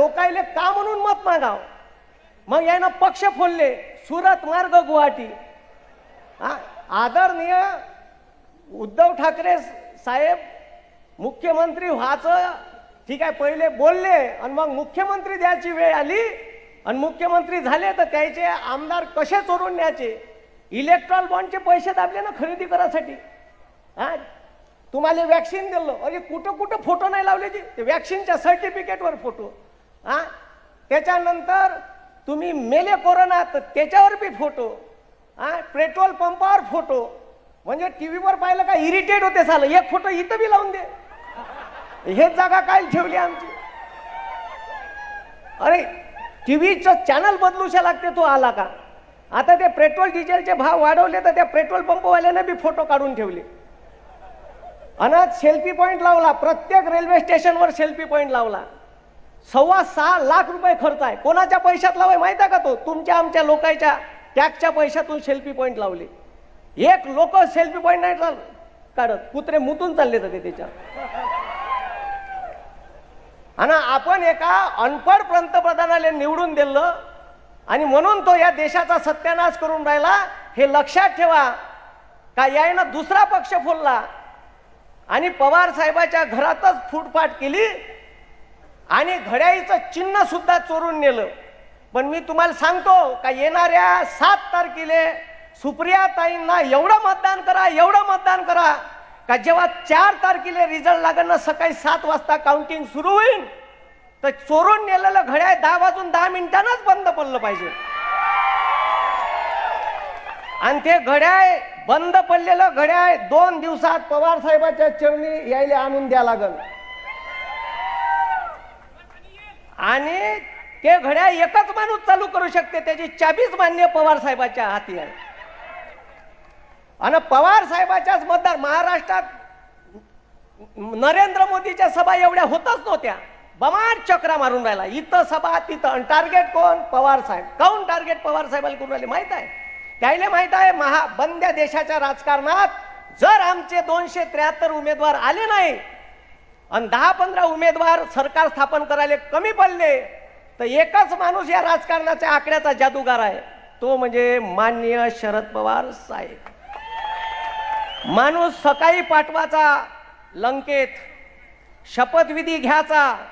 लोकायले का म्हणून मत मागाव? मग यानं पक्ष फोडले सुरत मार्ग गुवाहाटी. हा आदरणीय उद्धव ठाकरे साहेब मुख्यमंत्री व्हायचं ठीक आहे पहिले बोलले आणि मग मुख्यमंत्री द्यायची वेळ आली आणि मुख्यमंत्री झाले तर त्याचे आमदार कसे चोरून न्यायचे? इलेक्ट्रॉल बॉन्डचे पैसे दाबले ना खरेदी करायसाठी. हा तुम्हाला वॅक्सिन दिलं. अरे कुठं कुठं फोटो नाही लावले ते वॅक्सिनच्या सर्टिफिकेटवर फोटो. हा? त्याच्यानंतर तुम्ही मेले कोरोना तर त्याच्यावर बी फोटो. हा? पेट्रोल पंपावर फोटो. म्हणजे टी व्हीवर पाहिलं का इरिटेट होते झालं एक फोटो इथं बी लावून दे. हेच जागा काय ठेवली आमची. अरे टी व्हीचं चॅनल बदलूशा लागते तो आला का? आता ते पेट्रोल डिझेलचे भाव वाढवले तर त्या पेट्रोल पंपवाल्याने बी फोटो काढून ठेवले. अनाथ सेल्फी पॉईंट लावला प्रत्येक रेल्वे स्टेशनवर सेल्फी पॉईंट लावला. सव्वा सहा लाख रुपये खर्च आहे. कोणाच्या पैशात लावाय माहिती आहे का तो? तुमच्या आमच्या लोकांच्या टॅक्सच्या पैशातून सेल्फी पॉईंट लावले. एक लोक सेल्फी पॉईंट नाही काढत. कुत्रे मुतून चालले जाते त्याच्यात आणि आपण एका अनपढ पंतप्रधानाला निवडून दिलं आणि म्हणून तो या देशाचा सत्यानाश करून राहिला हे लक्षात ठेवा. का यायनं दुसरा पक्ष फोडला आणि पवार साहेबाच्या घरातच फुटफाट केली आणि घड्याळीचं चिन्ह सुद्धा चोरून नेलं. पण मी तुम्हाला सांगतो का येणाऱ्या सात तारखेले सुप्रिया ताईंना एवढं मतदान करा एवढं मतदान करा का जेव्हा चार तारखेला रिझल्ट लागेल ना सकाळी सात वाजता काउंटिंग सुरू होईल तर चोरून नेलेलं घड्याळ दहा वाजून दहा मिनिटांनाच बंद पडलं पाहिजे. आणि ते घड्याळ बंद पडलेलं घड्याळ दोन दिवसात पवार साहेबाच्या चरणी यायला आणून द्या लागल. आणि ते घड्याळ एकच माणूस चालू करू शकते त्याची चाबीच मान्य पवार साहेबाच्या हाती आहे आणि पवार साहेबाच्याच मतदार महाराष्ट्रात नरेंद्र मोदीच्या सभा एवढ्या होतच नव्हत्या. बमाट चक्रा मारून राहिला. इथं सभा तिथं आणि टार्गेट कोण? पवार साहेब. काऊन टार्गेट पवार साहेबाला करून राहिले? माहीत आहे? त्याला माहीत आहे महा बंद्या देशाच्या राजकारणात जर आमचे दोनशे त्र्याहत्तर उमेदवार आले नाही आणि दहा पंधरा उमेदवार सरकार स्थापन करायला कमी पडले तर एकच माणूस या राजकारणाच्या आकड्याचा जादूगार आहे. तो म्हणजे माननीय शरद पवार साहेब. माणूस सकाळी पाठवाचा लंकेत शपथविधी घ्यायचा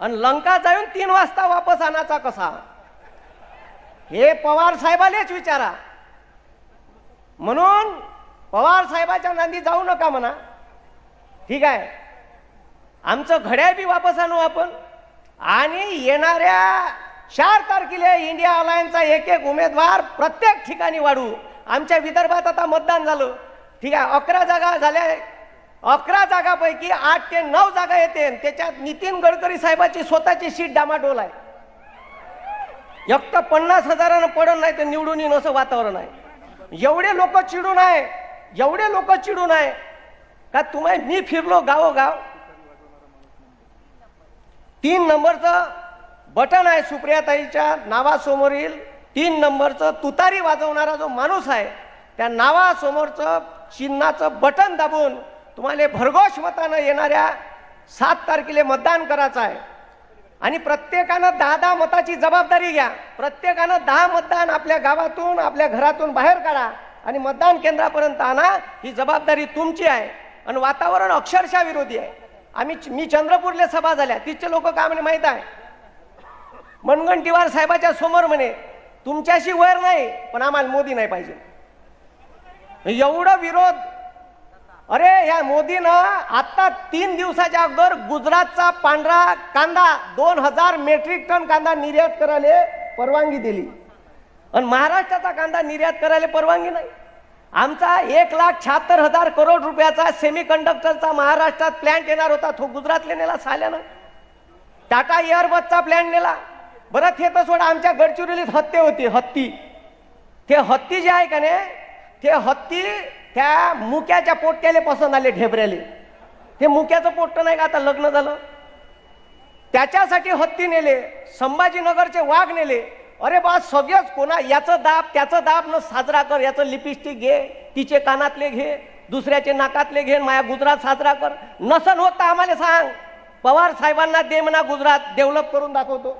आणि लंका जाऊन तीन वाजता वापस आणायचा कसा? हे पवार साहेबालेच विचारा. म्हणून पवार साहेबाच्या नांदी जाऊ नका म्हणा. ठीक आहे. आमचं घड्याळ बी वापस आणू आपण. आणि येणाऱ्या चार तारखेला इंडिया अलायन्सचा एक एक उमेदवार प्रत्येक ठिकाणी वाढू. आमच्या विदर्भात आता मतदान झालं. ठीक आहे अकरा जागा झाल्या. अकरा जागापैकी आठ ते नऊ जागा येते. त्याच्यात नितीन गडकरी साहेबाची स्वतःची सीट डामाडोल आहे. एक तर पन्नास हजारानं पडत नाही तर निवडून येईन असं वातावरण आहे. एवढे लोक चिडून आहे एवढे लोक चिडून आहे. का तुम्ही मी फिरलो गावोगाव. तीन नंबरचं बटन आहे सुप्रियाताईच्या नावासमोरील. तीन नंबरचं तुतारी वाजवणारा जो माणूस आहे त्या नावासमोरचं चिन्हाचं बटन दाबून तुम्हाला भरघोष मतानं येणाऱ्या सात तारखेला मतदान करायचं आहे. आणि प्रत्येकानं दहा दहा मताची जबाबदारी घ्या. प्रत्येकानं दहा मतदान आपल्या गावातून आपल्या घरातून बाहेर काढा आणि मतदान केंद्रापर्यंत आणा. ही जबाबदारी तुमची आहे. आणि वातावरण अक्षरशः विरोधी आहे. आम्ही मी चंद्रपूरले सभा झाल्या. तिथचे लोक काय म्हणे माहीत आहे? मनगंटीवार साहेबाच्या समोर म्हणे तुमच्याशी वैर नाही पण आम्हाला मोदी नाही पाहिजे. एवढं विरोध. अरे या मोदीनं आता तीन दिवसाच्या अगोदर गुजरातचा पांढरा कांदा दोन हजार मेट्रिक टन कांदा निर्यात करायला परवानगी दिली. आणि महाराष्ट्राचा कांदा निर्यात करायला परवानगी नाही. आमचा एक लाख शहात्तर हजार करोड रुपयाचा सेमी कंडक्टरचा महाराष्ट्रात प्लॅन्ट येणार होता. तो गुजरातले नेला साल्यानं. टाटा एअरबसचा प्लॅन नेला. बरं ते तर सोडा आमच्या गडचिरोलीत हत्ती होती हत्ती. ते हत्ती जे आहे का नाही ते हत्ती त्या मुक्याच्या पोटक्याले पसंत आले ढेबऱ्याले. ते मुक्याचं पोट्ट नाही का आता लग्न झालं? त्याच्यासाठी हत्ती नेले संभाजीनगरचे वाघ नेले. अरे बा सगळेच कोणा? याचं दाब त्याचं दाब न साजरा कर. याचं लिपस्टिक घे तिचे कानातले घे दुसऱ्याचे नाकातले घे माया गुजरात साजरा कर. नसन होत तर आम्हाला सांग? पवार साहेबांना दे म्हणा गुजरात डेव्हलप करून दाखवतो.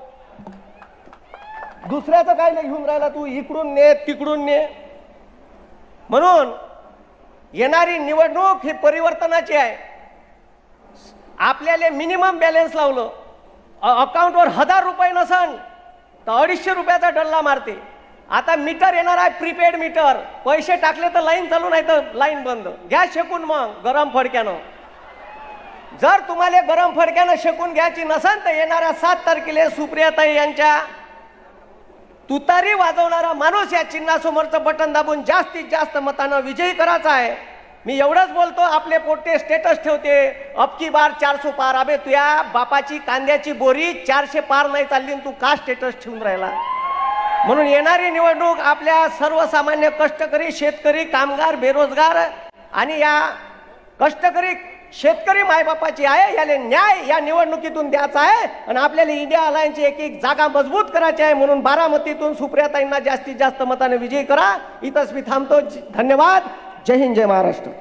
दुसऱ्याचं काय नाही घेऊन राहिला तू? इकडून ने तिकडून ने. म्हणून येणारी निवडणूक ही परिवर्तनाची आहे. आपल्याला मिनिमम बॅलन्स लावलं. अकाउंटवर हजार रुपये नसन. तर अडीचशे रुपयाचा डल्ला मारते. आता मीटर येणार आहे प्रीपेड मीटर. पैसे टाकले तर लाईन चालू नाही तर लाईन बंद. घ्या शेकून मग गरम फडक्यानं. जर तुम्हाला गरम फडक्यानं शेकून घ्यायची नसेल तर येणाऱ्या सात तारखेला सुप्रियाताई यांच्या तुतारी वाजवणारा माणूस या चिन्हासमोरचं बटन दाबून जास्तीत जास्त मतानं विजयी करायचा आहे. मी एवढंच बोलतो आपले पोटे स्टेटस ठेवते. अबकी बार चारशे पार. अबे तुया बापाची कांद्याची बोरी चारशे पार नाही चालली तू का स्टेटस ठेवून राहिला? म्हणून येणारी निवडणूक आपल्या सर्वसामान्य कष्टकरी शेतकरी कामगार बेरोजगार आणि या कष्टकरी शेतकरी मायबापाची आहे याला न्याय या निवडणुकीतून द्यायचा आहे आणि आपल्याला इंडिया अलायन्सची एक एक जागा मजबूत करायची आहे म्हणून बारामतीतून सुप्रियाताईंना जास्तीत जास्त मताने विजयी करा. इथंच मी थांबतो. धन्यवाद. जय हिंद जय महाराष्ट्र.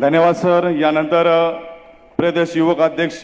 धन्यवाद सर. यानंतर प्रदेश युवक अध्यक्ष